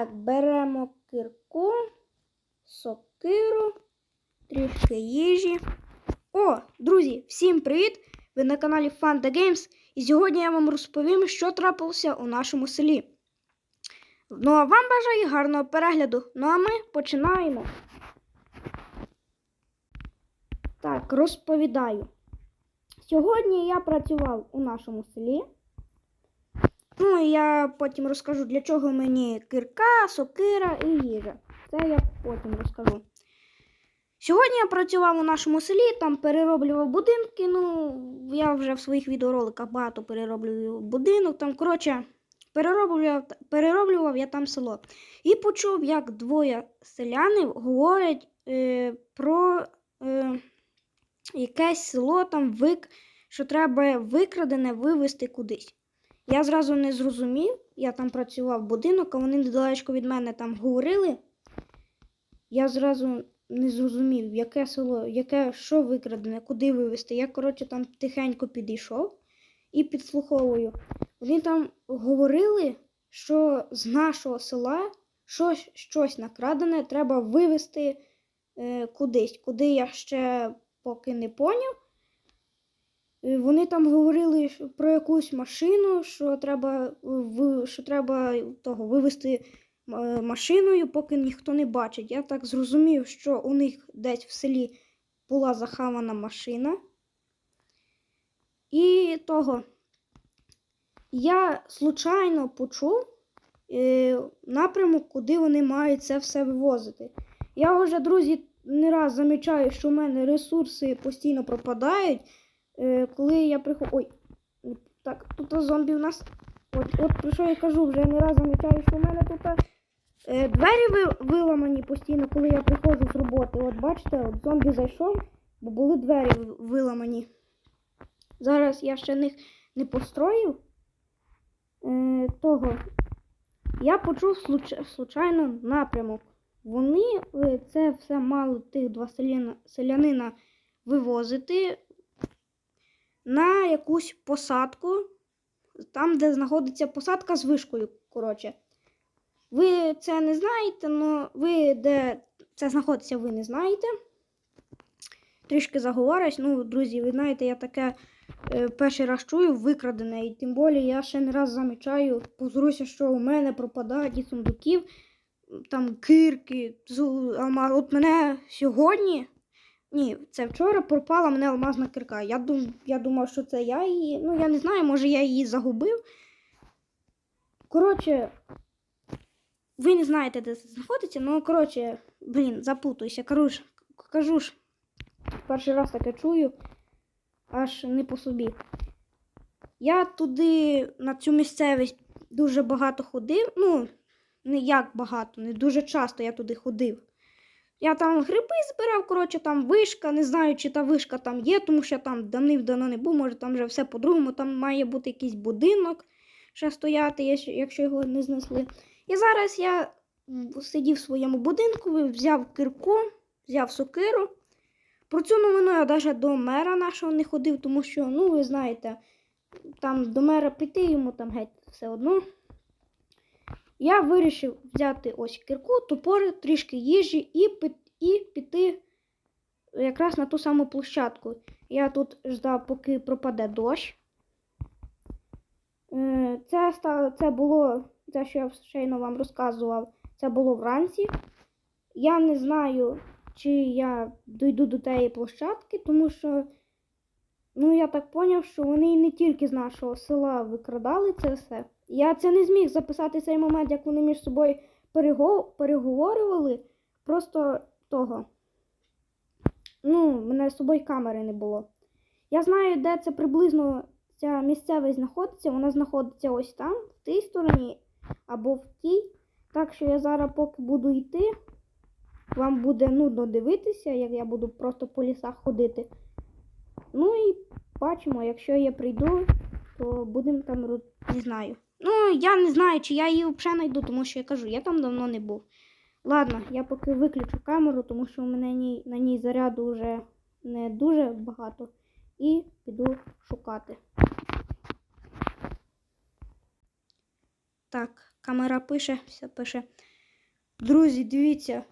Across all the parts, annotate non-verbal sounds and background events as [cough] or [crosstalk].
Так, беремо кирку, сокиру, трішки їжі. О, друзі, всім привіт! Ви на каналі Fanta Games. І сьогодні я вам розповім, що трапилося у нашому селі. Ну а вам бажаю гарного перегляду. Ну а ми починаємо. Так, розповідаю. Сьогодні я працював у нашому селі. Ну, і я потім розкажу, для чого мені кирка, сокира і їжа. Це я потім розкажу. Сьогодні я працював у нашому селі, там перероблював будинки. Ну, я вже в своїх відеороликах багато перероблював будинок. Там, коротше, перероблював, перероблював я там село. І почув, як двоє селянів говорять е, про е, якесь село, там вик, що треба викрадене вивезти кудись. Я зразу не зрозумів, я там працював будинок, а вони недалечко від мене там говорили. Я зразу не зрозумів, яке село, яке що викрадене, куди вивезти. Я, коротше, там тихенько підійшов і підслуховую. Вони там говорили, що з нашого села щось, щось накрадене треба вивезти е, кудись, куди я ще поки не поняв. Е, Вони там говорили про якусь машину, що треба, е, що треба того вивезти е, машиною, поки ніхто не бачить. Я так зрозумів, що у них десь в селі була захавана машина. І того я случайно почув напрямок, куди вони мають це все вивозити. Я вже, друзі, не раз замічаю, що в мене ресурси постійно пропадають. Е, коли я приходжу. Ой, так, тут зомбі у нас. От, от про що я кажу, вже не раз замічаю, що в мене тут е, двері виламані постійно, коли я приходжу з роботи. От бачите, от зомбі зайшов, бо були двері виламані. Зараз я ще них не построїв. Е, того. Я почув случ- случайно напрямок. Вони е, це все мали тих два селянина вивозити на якусь посадку, там, де знаходиться посадка з вишкою. Коротше. Ви це не знаєте, але ви де це знаходиться, ви не знаєте. Трішки заговорюсь. Ну, друзі, ви знаєте, я таке е, перший раз чую викрадене, і тим більше я ще не раз замічаю, позоруся, що у мене пропадають і сундуків, там кирки. От мене сьогодні ні, це вчора пропала мене алмазна кирка. Я, дум, я думав, що це я її. Ну, я не знаю, може я її загубив. Коротше, ви не знаєте, де це знаходиться, ну, коротше, блін, запутуюся. Кажу кажу ж, перший раз таке чую, аж не по собі. Я туди, на цю місцевість, дуже багато ходив. Ну, не як багато, не дуже часто я туди ходив. Я там гриби збирав, коротше, там вишка, не знаю, чи та вишка там є, тому що там давнив-давно не був, може там вже все по-другому, там має бути якийсь будинок ще стояти, якщо його не знесли. І зараз я сидів в своєму будинку, взяв кирку, взяв сокиру. Про цю новину я навіть до мера нашого не ходив, тому що, ну, ви знаєте, там до мера піти йому там геть все одно. Я вирішив взяти ось кирку, топори, трішки їжі і, і піти якраз на ту саму площадку. Я тут ждав, поки пропаде дощ. Е, Це, це було, те, що я щойно вам розказував, це було вранці. Я не знаю, чи я дойду до тієї площадки, тому що, ну, я так поняв, що вони не тільки з нашого села викрадали це все. Я це не зміг записати цей момент, як вони між собою переговорювали. Просто того. Ну, мене з собою камери не було. Я знаю, де це приблизно ця місцевість знаходиться. Вона знаходиться ось там, в тій стороні, або в тій. Так що я зараз, поки буду йти, вам буде нудно дивитися, як я буду просто по лісах ходити. Ну і бачимо, якщо я прийду, то будемо там не знаю. Ну, я не знаю, чи я її взагалі знайду, тому що я кажу, я там давно не був. Ладно, я поки виключу камеру, тому що у мене на ній заряду вже не дуже багато. І піду шукати. Так, камера пише, все пише. Друзі, дивіться,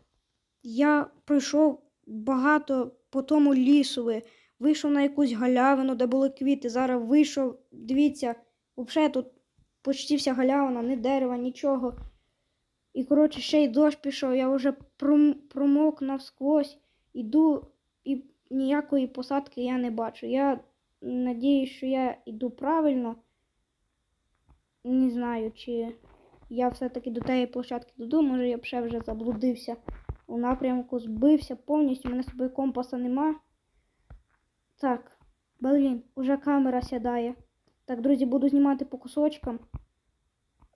я пройшов багато по тому лісові, вийшов на якусь галявину, де були квіти. Зараз вийшов, дивіться, взагалі тут почти вся галявина, ні дерева, нічого. І, коротше, ще й дощ пішов, я вже пром- промок навсквозь, іду і ніякої посадки я не бачу. Я надіюсь, що я йду правильно. Не знаю, чи я все-таки до тієї площадки дойду, може я б ще вже заблудився у напрямку, збився повністю, у мене з собою компаса нема. Так, блін, уже камера сідає. Так, друзі, буду знімати по кусочкам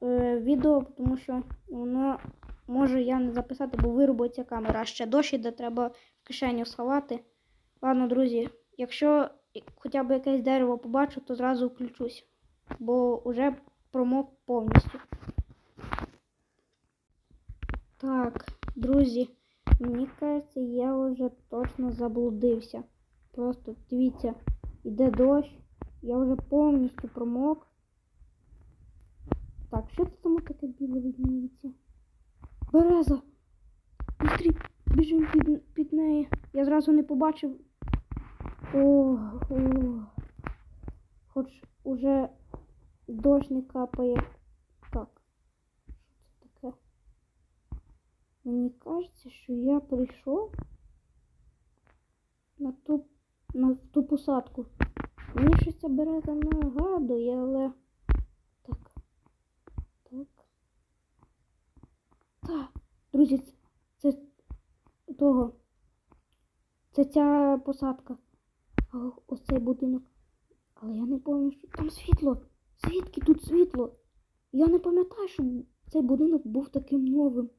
е, відео, тому що воно може я не записати, бо вирубиться камера. А ще дощ іде, треба в кишеню сховати. Ладно, друзі, якщо хоча б якесь дерево побачу, то зразу включусь, бо вже промок повністю. Так, друзі, мені кажеться, я вже точно заблудився. Просто дивіться, іде дощ, я вже повністю промок. Так, що це там таке біле відніється? Береза! Быстрій, біжим під, під неї. Я зразу не побачив. О, о. Хоч уже дощ не капає. Так. Що це таке? Мені кажеться, що я прийшов на ту, на ту посадку. Мені щось береза нагадує, але. Так. Так. Так. Друзі, це, того. Це ця посадка. Ось цей будинок. Але я не пам'ятаю, що там світло. Звідки тут світло? Я не пам'ятаю, що цей будинок був таким новим.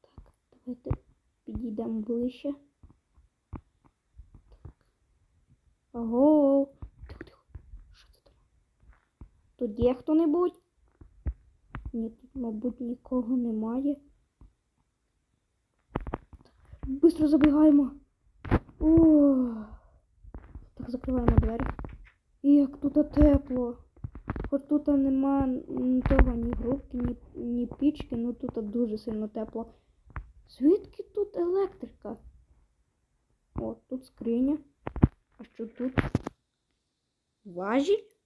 Так, давайте підійдемо ближче. Так. Ого. Тихо, тихо. Що це там? Тут є хто-небудь? Ні, тут, мабуть, нікого немає. Быстро забігаємо. О, так, закриваємо двері. І як тут тепло. Хоч тут нема м, того ні грубки, ні, ні пічки, ну тут дуже сильно тепло. Звідки тут електрика? О, тут скриня. А що тут? Важіль?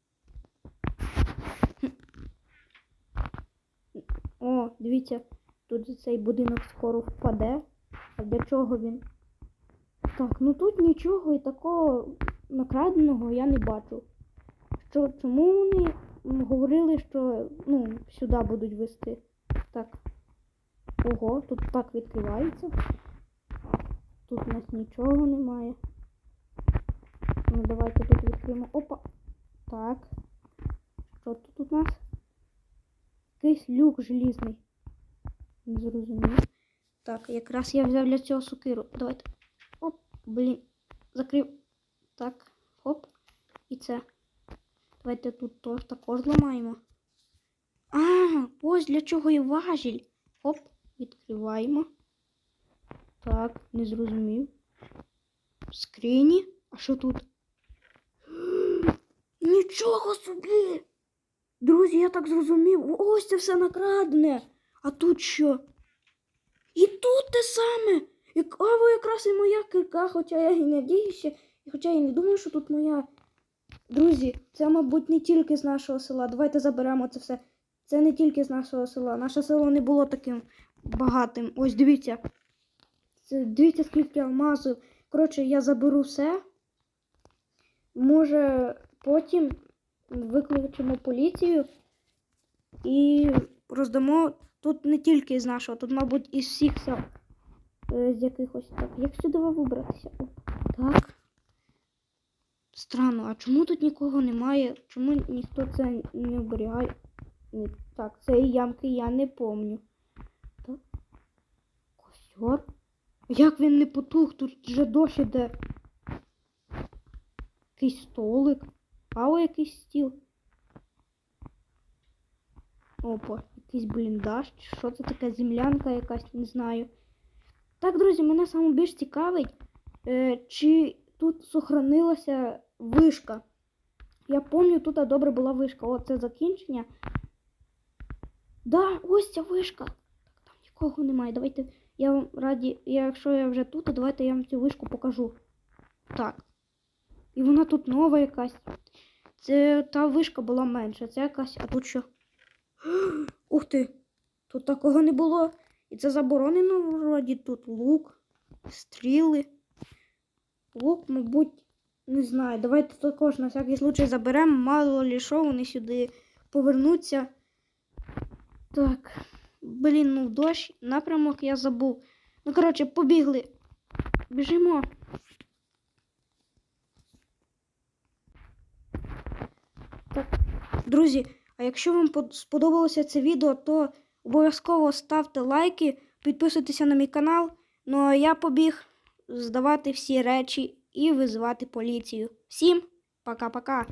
О, дивіться, тут цей будинок скоро впаде. А для чого він? Так, ну тут нічого і такого накраденого я не бачу. Що, чому вони говорили, що ну, сюди будуть вести? Так. Ого, тут так відкривається. Тут у нас нічого немає. Ну, давайте тут відкриємо. Опа. Так. Що тут у нас? Якийсь люк желізний. Не зрозумів. Так, якраз я взяв для цього сокиру. Давайте. Оп, блін. Закрив. Так, хоп. І це. Давайте тут тож також зламаємо. А, ось для чого є важіль. Хоп, відкриваємо. Так, не зрозумів. Скрині? А що тут? [gasps] Нічого собі! Друзі, я так зрозумів. Ось це все накрадене. А тут що? І тут те саме. А ви якраз і моя кирка, хоча я і надіюся, хоча я не думаю, що тут моя. Друзі, це, мабуть, не тільки з нашого села. Давайте заберемо це все. Це не тільки з нашого села. Наше село не було таким багатим. Ось дивіться. Це, дивіться, скільки алмазів. Коротше, я заберу все. Може, потім викличемо поліцію і роздамо тут не тільки з нашого, тут, мабуть, із всіх сел. Е, З якихось так. Як сюди вибратися? Оп. Так. Странно, а чому тут нікого немає? Чому ніхто це не оберігає? Ні, Так, цієї ямки я не помню. Так. Костер? Як він не потух? Тут вже дощ іде. Якийсь столик. А о якийсь стіл. Опа, якийсь бліндаж. Що це таке? Землянка якась, не знаю. Так, друзі, мене саме більш цікавить, е, чи тут сохранилася вишка. Я пам'ятаю, тут добре була вишка. О, це закінчення. Да, ось ця вишка. Так, там нікого немає. Давайте я вам раді, якщо я вже тут, то давайте я вам цю вишку покажу. Так. І вона тут нова якась. Це та вишка була менша, це якась, а тут що? [gasps] Ух ти! Тут такого не було. І це заборонено вроді тут лук, стріли. Лук, мабуть, не знаю. Давайте також на всякий случай заберемо, мало лі що вони сюди повернуться. Так. Блін, ну дощ, напрямок я забув. Ну, коротше, побігли. Біжимо. Так, друзі, а якщо вам сподобалося це відео, то обов'язково ставте лайки, підписуйтеся на мій канал. Ну а я побіг здавати всі речі і визивати поліцію. Всім пока-пока!